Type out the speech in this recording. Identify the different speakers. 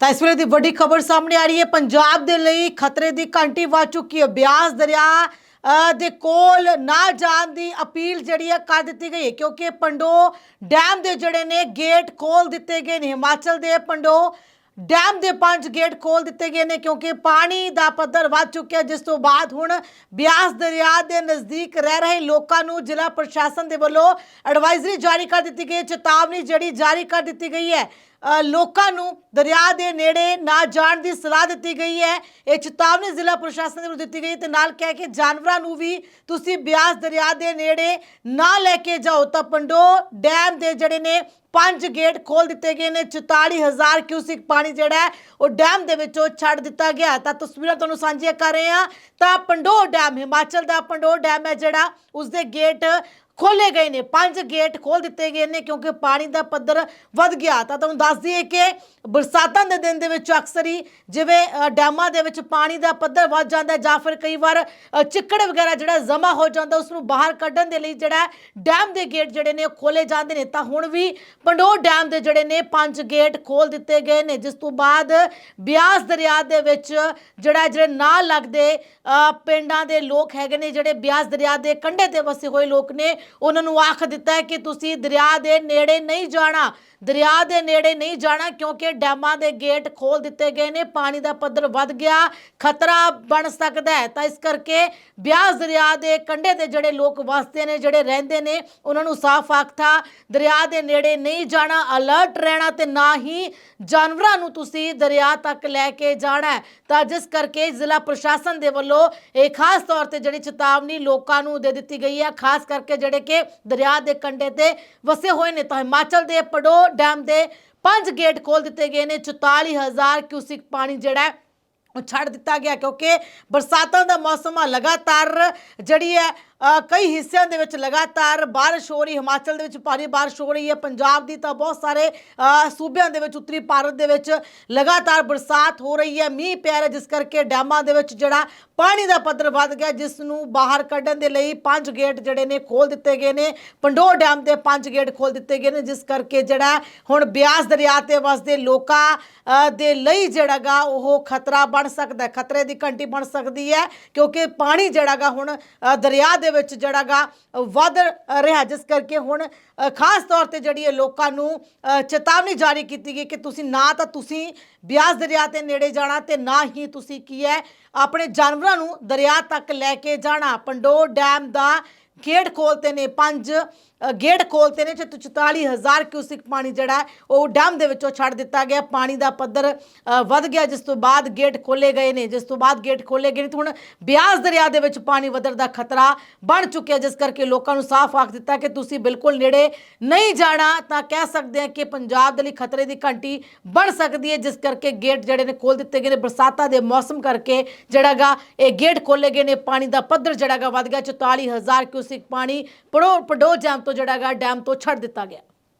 Speaker 1: ਤਾਂ ਇਸ ਵੇਲੇ ਦੀ ਵੱਡੀ ਖਬਰ ਸਾਹਮਣੇ ਆ ਰਹੀ ਹੈ। ਪੰਜਾਬ ਦੇ ਲਈ ਖਤਰੇ ਦੀ ਘੰਟੀ ਵੱਜ ਚੁੱਕੀ ਹੈ। ਬਿਆਸ ਦਰਿਆ ਦੇ ਕੋਲ ਨਾ ਜਾਣ ਦੀ ਅਪੀਲ ਜਿਹੜੀ ਹੈ ਕਰ ਦਿੱਤੀ ਗਈ ਹੈ ਕਿਉਂਕਿ ਪੰਡੋ ਡੈਮ ਦੇ ਜਿਹੜੇ ਨੇ ਗੇਟ ਖੋਲ ਦਿੱਤੇ ਗਏ ਨੇ। ਹਿਮਾਚਲ ਦੇ ਪੰਡੋ ਡੈਮ ਦੇ ਪੰਜ ਗੇਟ ਖੋਲ ਦਿੱਤੇ ਗਏ ਨੇ ਕਿਉਂਕਿ ਪਾਣੀ ਦਾ ਪੱਧਰ ਵੱਧ ਚੁੱਕਿਆ ਜਿਸ ਤੋਂ ਬਾਅਦ ਹੁਣ ਬਿਆਸ ਦਰਿਆ ਦੇ ਨਜ਼ਦੀਕ ਰਹਿ ਰਹੇ ਲੋਕਾਂ ਨੂੰ ਜ਼ਿਲ੍ਹਾ ਪ੍ਰਸ਼ਾਸਨ ਦੇ ਵੱਲੋਂ ਐਡਵਾਈਜ਼ਰੀ ਜਾਰੀ ਕਰ ਦਿੱਤੀ ਗਈ ਹੈ। ਚੇਤਾਵਨੀ ਜਿਹੜੀ ਜਾਰੀ ਕਰ ਦਿੱਤੀ ਗਈ ਹੈ ਲੋਕਾਂ ਨੂੰ ਦਰਿਆ ਦੇ ਨੇੜੇ ਨਾ ਜਾਣ ਦੀ ਸਲਾਹ ਦਿੱਤੀ ਗਈ ਹੈ। ਇਹ ਚੇਤਾਵਨੀ ਜ਼ਿਲ੍ਹਾ ਪ੍ਰਸ਼ਾਸਨ ਦੇ ਵੱਲੋਂ ਦਿੱਤੀ ਗਈ ਤੇ ਨਾਲ ਕਹਿ ਕੇ ਜਾਨਵਰਾਂ ਨੂੰ ਵੀ ਤੁਸੀਂ ਬਿਆਸ ਦਰਿਆ ਦੇ ਨੇੜੇ ਨਾ ਲੈ ਕੇ ਜਾਓ। ਤਾਂ ਪੰਡੋ ਡੈਮ ਦੇ ਜਿਹੜੇ ਨੇ, ਪੰਜ ਗੇਟ ਖੋਲ ਦਿੱਤੇ ਗਏ ਨੇ। 44000 ਕਿਊਸਿਕ ਪਾਣੀ ਜਿਹੜਾ ਹੈ, ਉਹ ਡੈਮ ਦੇ ਵਿੱਚੋਂ ਛੱਡ ਦਿੱਤਾ ਗਿਆ ਤਾਂ ਤਸਵੀਰਾਂ ਤੁਹਾਨੂੰ ਸਾਂਝੀਆਂ ਕਰ ਰਹੇ ਹਾਂ। ਤਾਂ ਪੰਡੋ ਡੈਮ, ਹਿਮਾਚਲ ਦਾ ਪੰਡੋ ਡੈਮ ਹੈ ਜਿਹੜਾ, ਉਸਦੇ ਗੇਟ ਖੋਲੇ ਗਏ ਨੇ, ਪੰਜ ਗੇਟ ਖੋਲ ਦਿੱਤੇ ਗਏ ਨੇ ਕਿਉਂਕਿ ਪਾਣੀ ਦਾ ਪੱਧਰ ਵੱਧ ਗਿਆ। ਤਾਂ ਤੁਹਾਨੂੰ ਦੱਸ ਦਈਏ ਕਿ ਬਰਸਾਤਾਂ ਦੇ ਦਿਨ ਦੇ ਵਿੱਚ ਅਕਸਰ ਹੀ ਜਿਵੇਂ ਡੈਮਾਂ ਦੇ ਵਿੱਚ ਪਾਣੀ ਦਾ ਪੱਧਰ ਵੱਧ ਜਾਂਦਾ ਜਾਂ ਫਿਰ ਕਈ ਵਾਰ ਚਿੱਕੜ ਵਗੈਰਾ ਜਿਹੜਾ ਜਮ੍ਹਾਂ ਹੋ ਜਾਂਦਾ, ਉਸ ਨੂੰ ਬਾਹਰ ਕੱਢਣ ਦੇ ਲਈ ਜਿਹੜਾ ਡੈਮ ਦੇ ਗੇਟ ਜਿਹੜੇ ਨੇ ਉਹ ਖੋਲੇ ਜਾਂਦੇ ਨੇ। ਤਾਂ ਹੁਣ ਵੀ ਪੰਡੋਰ ਡੈਮ ਦੇ ਜਿਹੜੇ ਨੇ, ਪੰਜ ਗੇਟ ਖੋਲ ਦਿੱਤੇ ਗਏ ਨੇ, ਜਿਸ ਤੋਂ ਬਾਅਦ ਬਿਆਸ ਦਰਿਆ ਦੇ ਵਿੱਚ ਜਿਹੜਾ, ਜਿਹੜੇ ਨਾਲ ਲੱਗਦੇ ਪਿੰਡਾਂ ਦੇ ਲੋਕ ਹੈਗੇ ਨੇ, ਜਿਹੜੇ ਬਿਆਸ ਦਰਿਆ ਦੇ ਕੰਢੇ ਤੇ ਵਸੇ ਹੋਏ ਲੋਕ ਨੇ ਉਹਨਾਂ ਨੂੰ ਆਖ ਦਿੱਤਾ ਹੈ ਕਿ ਤੁਸੀਂ ਦਰਿਆ ਦੇ ਨੇੜੇ ਨਹੀਂ ਜਾਣਾ। ਦਰਿਆ ਦੇ ਨੇੜੇ ਨਹੀਂ ਜਾਣਾ ਕਿਉਂਕਿ ਡੈਮਾਂ ਦੇ ਗੇਟ ਖੋਲ ਦਿੱਤੇ ਗਏ ਨੇ, ਪਾਣੀ ਦਾ ਪੱਧਰ ਵੱਧ ਗਿਆ, ਖਤਰਾ ਬਣ ਸਕਦਾ ਹੈ। ਤਾਂ ਇਸ ਕਰਕੇ ਬਿਆਸ ਦਰਿਆ ਦੇ ਕੰਢੇ ਤੇ ਜਿਹੜੇ ਲੋਕ ਵਸਦੇ ਨੇ, ਜਿਹੜੇ ਰਹਿੰਦੇ ਨੇ, ਉਹਨਾਂ ਨੂੰ ਸਾਫ਼ ਆਖਤਾ, ਦਰਿਆ ਦੇ ਨੇੜੇ ਨਹੀਂ ਜਾਣਾ ਅਲਰਟ ਰਹਿਣਾ ਤੇ ਨਾ ਹੀ ਜਾਨਵਰਾਂ ਨੂੰ ਤੁਸੀਂ ਦਰਿਆ ਤੱਕ ਲੈ ਕੇ ਜਾਣਾ ਤਾਂ ਜਿਸ ਕਰਕੇ ਜ਼ਿਲ੍ਹਾ ਪ੍ਰਸ਼ਾਸਨ ਦੇ ਵੱਲੋਂ ਇਹ ਖਾਸ ਤੌਰ ਤੇ ਜਿਹੜੀ ਚੇਤਾਵਨੀ ਲੋਕਾਂ ਨੂੰ ਦੇ ਦਿੱਤੀ ਗਈ ਹੈ, ਖਾਸ ਕਰਕੇ ਜਿਹੜੇ ਕਿ ਦਰਿਆ ਦੇ ਕੰਢੇ ਤੇ ਵਸੇ ਹੋਏ ਨੇ। ਤਾਂ ਹਿਮਾਚਲ ਦੇ ਪਡੋ ਡੈਮ ਦੇ ਪੰਜ ਗੇਟ ਖੋਲ ਦਿੱਤੇ ਗਏ ਨੇ। 44000 ਕਿਊਸਿਕ ਪਾਣੀ ਜਿਹੜਾ ਹੈ ਉਹ ਛੱਡ ਦਿੱਤਾ ਗਿਆ ਕਿਉਂਕਿ ਬਰਸਾਤਾਂ ਦਾ ਮੌਸਮ ਆ। ਲਗਾਤਾਰ ਜਿਹੜੀ ਹੈ ਕਈ ਹਿੱਸਿਆਂ ਦੇ ਵਿੱਚ ਲਗਾਤਾਰ ਬਾਰਿਸ਼ ਹੋ ਰਹੀ, ਹਿਮਾਚਲ ਦੇ ਵਿੱਚ ਭਾਰੀ ਬਾਰਿਸ਼ ਹੋ ਰਹੀ ਹੈ, ਪੰਜਾਬ ਦੀ ਤਾਂ ਬਹੁਤ ਸਾਰੇ ਸੂਬਿਆਂ ਦੇ ਵਿੱਚ ਉੱਤਰੀ ਭਾਰਤ ਦੇ ਵਿੱਚ ਲਗਾਤਾਰ ਬਰਸਾਤ ਹੋ ਰਹੀ ਹੈ, ਮੀਂਹ ਪੈ ਰਿਹਾ ਜਿਸ ਕਰਕੇ ਡੈਮਾਂ ਦੇ ਵਿੱਚ ਜਿਹੜਾ ਪਾਣੀ ਦਾ ਪੱਧਰ ਵੱਧ ਗਿਆ, ਜਿਸ ਨੂੰ ਬਾਹਰ ਕੱਢਣ ਦੇ ਲਈ ਪੰਜ ਗੇਟ ਜਿਹੜੇ ਨੇ ਖੋਲ ਦਿੱਤੇ ਗਏ ਨੇ, ਪੰਡੋਰ ਡੈਮ ਦੇ ਪੰਜ ਗੇਟ ਖੋਲ ਦਿੱਤੇ ਗਏ ਨੇ, ਜਿਸ ਕਰਕੇ ਜਿਹੜਾ ਹੁਣ ਬਿਆਸ ਦਰਿਆ ਤੇ ਵਸਦੇ ਲੋਕਾਂ ਦੇ ਲਈ ਜਿਹੜਾਗਾ ਉਹ ਖਤਰਾ ਬਣ ਸਕਦਾ ਖਤਰੇ ਦੀ ਘੰਟੀ ਬਣ ਸਕਦੀ ਹੈ, ਕਿਉਂਕਿ ਪਾਣੀ ਜਿਹੜਾਗਾ ਹੁਣ ਦਰਿਆ ਦੇ ਵਿੱਚ ਜਿਹੜਾਗਾ ਵੱਧ ਰਿਹਾ ਜਿਸ ਕਰਕੇ ਹੁਣ ਖਾਸ ਤੌਰ ਤੇ ਜਿਹੜੀ ਇਹ ਲੋਕਾਂ ਨੂੰ ਅ, ਚੇਤਾਵਨੀ ਜਾਰੀ ਕੀਤੀ ਗਈ ਕਿ ਤੁਸੀਂ ਨਾ ਤਾਂ ਤੁਸੀਂ ਬਿਆਸ ਦਰਿਆ ਦੇ ਨੇੜੇ ਜਾਣਾ ਤੇ ਨਾ ਹੀ ਤੁਸੀਂ ਕੀ ਹੈ ਆਪਣੇ ਜਾਨਵਰਾਂ ਨੂੰ ਦਰਿਆ ਤੱਕ ਲੈ ਕੇ ਜਾਣਾ। ਪੰਡੋ ਡੈਮ ਦਾ ਗੇਟ ਖੋਲਤੇ ਨੇ ਪੰਜ ਅ, ਗੇਟ ਖੋਲਤੇ ਨੇ 44000 ਕਿਊਸਿਕ ਪਾਣੀ ਜਿਹੜਾ ਉਹ ਡੈਮ ਦੇ ਵਿੱਚੋਂ ਛੱਡ ਦਿੱਤਾ ਗਿਆ। ਪਾਣੀ ਦਾ ਪੱਧਰ ਵੱਧ ਗਿਆ ਜਿਸ ਤੋਂ ਬਾਅਦ ਗੇਟ ਖੋਲੇ ਗਏ ਨੇ। ਜਿਸ ਤੋਂ ਬਾਅਦ ਗੇਟ ਖੋਲੇ ਗਏ ਨੇ ਤੇ ਹੁਣ ਬਿਆਸ ਦਰਿਆ ਦੇ ਵਿੱਚ ਪਾਣੀ ਵਧਣ ਦਾ ਖਤਰਾ ਬਣ ਚੁੱਕਿਆ ਜਿਸ ਕਰਕੇ ਲੋਕਾਂ ਨੂੰ ਸਾਫ਼ ਆਖ ਦਿੱਤਾ ਕਿ ਤੁਸੀਂ ਬਿਲਕੁਲ ਨੇੜੇ ਨਹੀਂ ਜਾਣਾ। ਤਾਂ ਕਹਿ ਸਕਦੇ ਹਾਂ ਕਿ ਪੰਜਾਬ ਦੇ ਲਈ ਖਤਰੇ ਦੀ ਘੰਟੀ ਬਣ ਸਕਦੀ ਹੈ ਜਿਸ ਕਰਕੇ ਗੇਟ ਜਿਹੜੇ ਨੇ ਖੋਲ ਦਿੱਤੇ ਗਏ ਨੇ। ਬਰਸਾਤਾਂ ਦੇ ਮੌਸਮ ਕਰਕੇ ਜਿਹੜਾਗਾ ਇਹ ਗੇਟ ਖੋਲੇ ਗਏ ਨੇ। ਪਾਣੀ ਦਾ ਪੱਧਰ ਜਿਹੜਾਗਾ ਵੱਧ ਗਿਆ 44000 ਕਿਊਸਿਕ ਪਾਣੀ ਪੜੋ ਪੜੋ ਡੈਮ ਤੋਂ ਹੈਗਾ ਡੈਮ ਤੋਂ ਛੱਡ ਦਿੱਤਾ ਗਿਆ।